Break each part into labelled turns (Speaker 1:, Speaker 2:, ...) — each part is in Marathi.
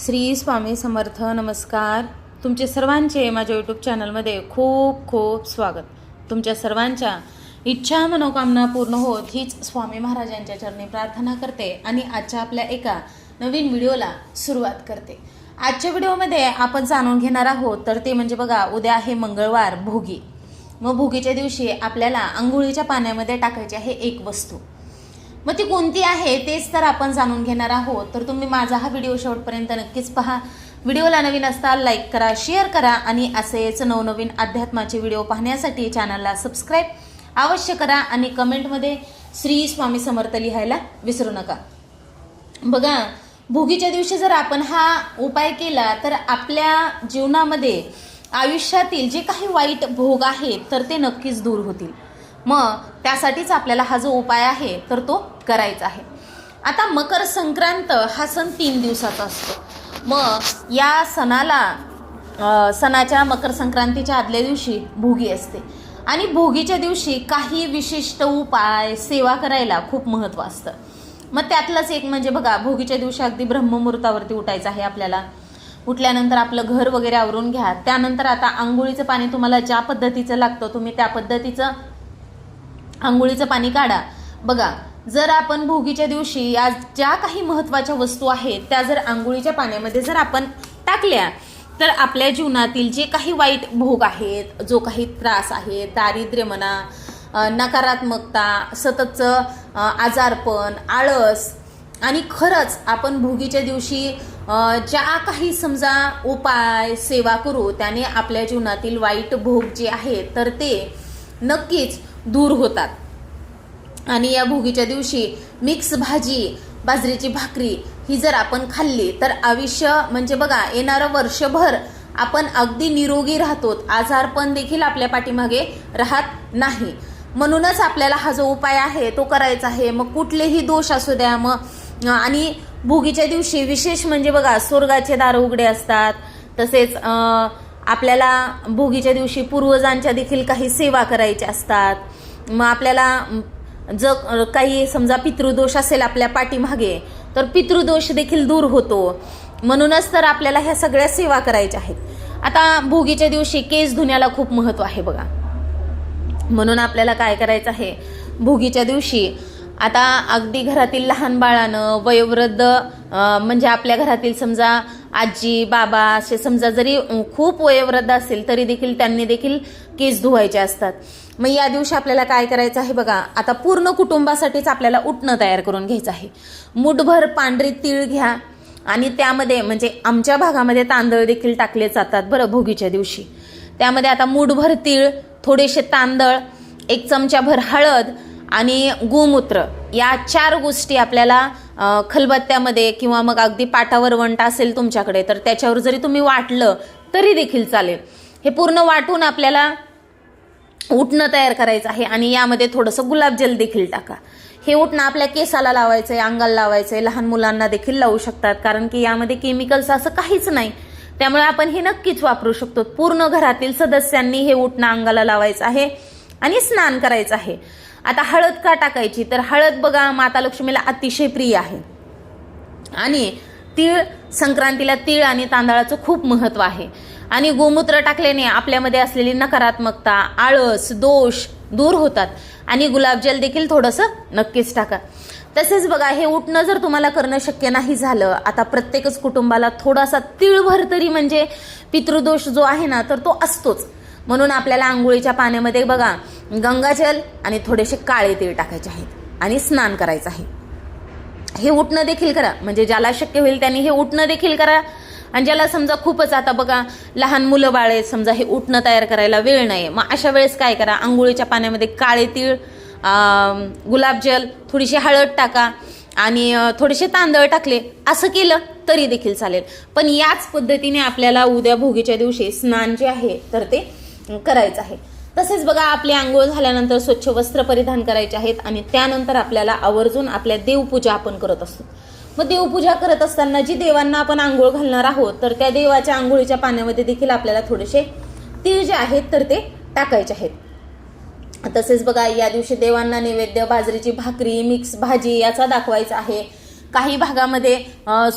Speaker 1: श्री स्वामी समर्थ नमस्कार. तुमचे सर्वांचे माझ्या यूट्यूब चॅनलमध्ये खूप खूप स्वागत. तुमच्या सर्वांच्या इच्छा मनोकामना पूर्ण होत हीच स्वामी महाराजांच्या चरणी प्रार्थना करते आणि आजच्या आपल्या एका नवीन व्हिडिओला सुरुवात करते. आजच्या व्हिडिओमध्ये आपण जाणून घेणार आहोत तर ते म्हणजे बघा उद्या आहे मंगळवार भोगी. मग भोगीच्या दिवशी आपल्याला आंघोळीच्या पाण्यामध्ये टाकायची आहे एक वस्तू. मग ती कोणती आहे तेच तर आपण जाणून घेणार आहोत. तर तुम्ही माझा हा व्हिडिओ शेवटपर्यंत नक्कीच पहा. व्हिडिओला नवीन असताल लाईक करा शेअर करा आणि असेच नवनवीन अध्यात्माचे व्हिडिओ पाहण्यासाठी चॅनलला सबस्क्राईब अवश्य करा आणि कमेंटमध्ये श्री स्वामी समर्थ लिहायला विसरू नका. बघा भोगीच्या दिवशी जर आपण हा उपाय केला तर आपल्या जीवनामध्ये आयुष्यातील जे काही वाईट भोग आहेत तर ते नक्कीच दूर होतील. मग त्यासाठीच आपल्याला हा जो उपाय आहे तर तो करायचा आहे. आता मकर संक्रांत हा सण तीन दिवसाचा असतो. मग या सणाला सणाच्या मकर संक्रांतीच्या आदल्या दिवशी भोगी असते. आणि भोगीच्या दिवशी काही विशिष्ट उपाय सेवा करायला खूप महत्त्व असतं. मग त्यातलंच एक म्हणजे बघा भोगीच्या दिवशी अगदी ब्रह्ममुहूर्तावरती उठायचं आहे आपल्याला. उठल्यानंतर आपलं घर वगैरे आवरून घ्या. त्यानंतर आता आंघोळीचं पाणी तुम्हाला ज्या पद्धतीचं लागतं तुम्ही त्या पद्धतीचं आंघोळीचं पाणी काढा. बघा जर आपण भोगीच्या दिवशी या ज्या काही महत्त्वाच्या वस्तू आहेत त्या जर आंघोळीच्या पाण्यामध्ये जर आपण टाकल्या तर आपल्या जीवनातील जे काही वाईट भोग आहेत जो काही त्रास आहे दारिद्र्य म्हणा नकारात्मकता सततचं आजारपण आळस आणि खरंच आपण भोगीच्या दिवशी ज्या काही समजा उपाय सेवा करू त्याने आपल्या जीवनातील वाईट भोग जे आहेत तर ते नक्कीच दूर होतात. आणि या भोगीच्या दिवशी मिक्स भाजी बाजरीची भाकरी ही जर आपण खाल्ली तर आयुष्य म्हणजे बघा येणारं वर्षभर आपण अगदी निरोगी राहतो आजारपण देखील आपल्या पाठीमागे राहत नाही. म्हणूनच आपल्याला हा जो उपाय आहे तो करायचा आहे. मग कुठलेही दोष असू द्या मग आणि भोगीच्या दिवशी विशेष म्हणजे बघा स्वर्गाचे दार उघडे असतात. तसेच आपल्याला भोगीच्या दिवशी पूर्वजांच्या देखील काही सेवा करायच्या असतात. मग आपल्याला जर काही समजा पितृदोष असेल आपल्या पाठीमागे तर पितृदोष देखील दूर होतो. म्हणूनच तर आपल्याला ह्या सगळ्या सेवा करायच्या आहेत. आता भोगीच्या दिवशी केस धुण्याला खूप महत्त्व आहे बघा. म्हणून आपल्याला काय करायचं आहे? भोगीच्या दिवशी आता अगदी घरातील लहान बाळानं वयोवृद्ध म्हणजे आपल्या घरातील समजा आजी बाबा असे समजा जरी खूप वयोवृद्ध असेल तरी देखील त्यांनी देखील केस धुवायचे असतात. मग या दिवशी आपल्याला काय करायचं आहे बघा आता पूर्ण कुटुंबासाठीच आपल्याला उठणं तयार करून घ्यायचं आहे. मुठभर पांढरी तीळ घ्या आणि त्यामध्ये म्हणजे आमच्या भागामध्ये तांदळ देखील टाकले जातात बरं भोगीच्या दिवशी. त्यामध्ये आता मूठभर तीळ थोडेसे तांदळ एक चमचाभर हळद आणि गोमूत्र या चार गोष्टी आपल्याला खलबत्त्यामध्ये किंवा मग अगदी पाटावर वंट असेल तुमच्याकडे तर त्याच्यावर जरी तुम्ही वाटलं तरी देखील चालेल. हे पूर्ण वाटून आपल्याला उठणं तयार करायचं आहे आणि यामध्ये थोडंसं गुलाबजल देखील टाका. हे उठणं आपल्या केसाला लावायचं आहे अंगाला लावायचं आहे लहान मुलांना देखील लावू शकतात कारण की यामध्ये केमिकल्स असं काहीच नाही. त्यामुळे आपण हे नक्कीच वापरू शकतो. पूर्ण घरातील सदस्यांनी हे उठणं अंगाला लावायचं आहे आणि स्नान करायचं आहे. आता हळद का टाकायची? तर हळद बघा माता लक्ष्मीला अतिशय प्रिय आहे. आणि तीळ संक्रांतीला तीळ आणि तांदळाचं खूप महत्त्व आहे. आणि गोमूत्र टाकल्याने आपल्यामध्ये असलेली नकारात्मकता आळस दोष दूर होतात. आणि गुलाबजल देखील थोडंसं नक्कीच टाका. तसेच बघा हे उठणं जर तुम्हाला करणं शक्य नाही झालं आता प्रत्येकच कुटुंबाला थोडासा तिळभर तरी म्हणजे पितृदोष जो आहे ना तर तो असतोच. म्हणून आपल्याला आंघोळीच्या पाण्यामध्ये बघा गंगाजल आणि थोडेसे काळे तीळ टाकायचे आहेत आणि स्नान करायचं आहे. हे उठणं देखील करा. म्हणजे ज्याला शक्य होईल त्यांनी हे उठणं देखील करा. आणि ज्याला समजा खूपच आता बघा लहान मुलं बाळ आहेत समजा हे उठणं तयार करायला वेळ नाही मग अशा वेळेस काय करा? आंघोळीच्या पाण्यामध्ये काळे तीळ गुलाबजल थोडीशी हळद टाका आणि थोडेसे तांदळ टाकले. असं केलं तरी देखील चालेल. पण याच पद्धतीने आपल्याला उद्या भोगीच्या दिवशी स्नान जे आहे तर ते करायचं आहे. तसेच बघा आपली आंघोळ झाल्यानंतर स्वच्छ वस्त्र परिधान करायचे आहेत आणि त्यानंतर आपल्याला आवर्जून आपल्या देवपूजा आपण करत असतो. मग देवपूजा करत असताना जी देवांना आपण आंघोळ घालणार आहोत तर त्या देवाच्या आंघोळीच्या पाण्यामध्ये देखील आपल्याला थोडेसे तीळ जे आहेत तर ते टाकायचे आहेत. तसेच बघा या दिवशी देवांना नैवेद्य बाजरीची भाकरी मिक्स भाजी याचा दाखवायचा आहे. काही भागामध्ये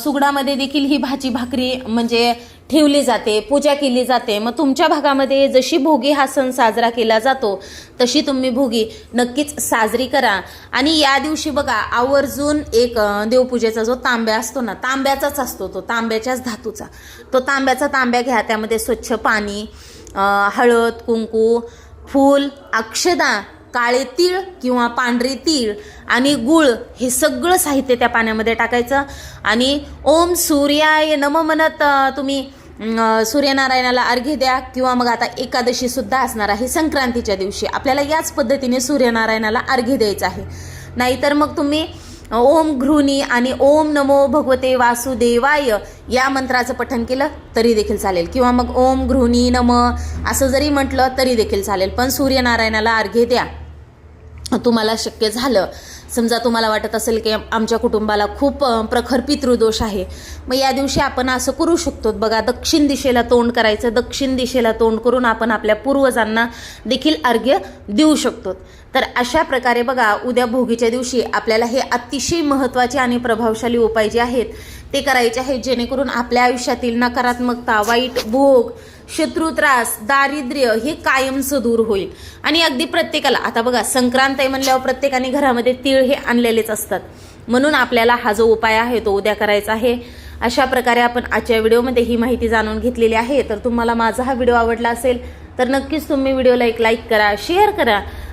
Speaker 1: सुगडामध्ये देखील ही भाजी भाकरी म्हणजे ठेवली जाते पूजा केली जाते. मग तुमच्या भागामध्ये जशी भोगी हा सण साजरा केला जातो तशी तुम्ही भोगी नक्कीच साजरी करा. आणि या दिवशी बघा आवर्जून एक देवपूजेचा जो तांब्या असतो ना तांब्याचाच असतो तो तांब्याच्याच धातूचा. तो तांब्याचा तांब्या घ्या त्यामध्ये स्वच्छ पाणी हळद कुंकू फूल अक्षदा काळे तीळ किंवा पांढरे तीळ आणि गुळ हे सगळं साहित्य त्या पाण्यामध्ये टाकायचं. आणि ओम सूर्याय नम म्हणत तुम्ही सूर्यनारायणाला अर्घ्य द्या किंवा मग आता एकादशी सुद्धा असणार आहे संक्रांतीच्या दिवशी. आपल्याला याच पद्धतीने सूर्यनारायणाला अर्घ्य द्यायचं आहे. नाहीतर मग तुम्ही ओम घृणी आणि ओम नमो भगवते वासुदेवाय या मंत्राचं पठण केलं तरी देखील चालेल. किंवा मग ओम घृणी नम असं जरी म्हटलं तरी देखील चालेल. पण सूर्यनारायणाला अर्घ्य द्या. तुम्हाला शक्य झालं समजा तुम्हाला वाटत असेल की आमच्या कुटुंबाला खूप प्रखर पितृदोष आहे मग या दिवशी आपण असं करू शकतो. बघा दक्षिण दिशेला तोंड करायचं दक्षिण दिशेला तोंड करून आपण आपल्या पूर्वजांना देखील अर्घ्य देऊ शकतो. तर अशा प्रकारे बघा उद्या भोगीच्या दिवशी आपल्याला हे अतिशय महत्त्वाचे आणि प्रभावशाली उपाय जे आहेत ते करायचे आहेत जेणेकरून आपल्या आयुष्यातील नकारात्मकता वाईट भोग शत्रू त्रास दारिद्र्य हे कायमचं दूर होईल. आणि अगदी प्रत्येकाला आता बघा संक्रांत आहे म्हणल्यावर प्रत्येकाने घरामध्ये तीळ हे आणलेलेच असतात. म्हणून आपल्याला हा जो उपाय आहे तो उद्या करायचा आहे. अशा प्रकारे आपण आजच्या व्हिडिओमध्ये ही माहिती जाणून घेतलेली आहे. तर तुम्हाला माझा हा व्हिडिओ आवडला असेल तर नक्कीच तुम्ही व्हिडिओला एक लाईक करा शेअर करा.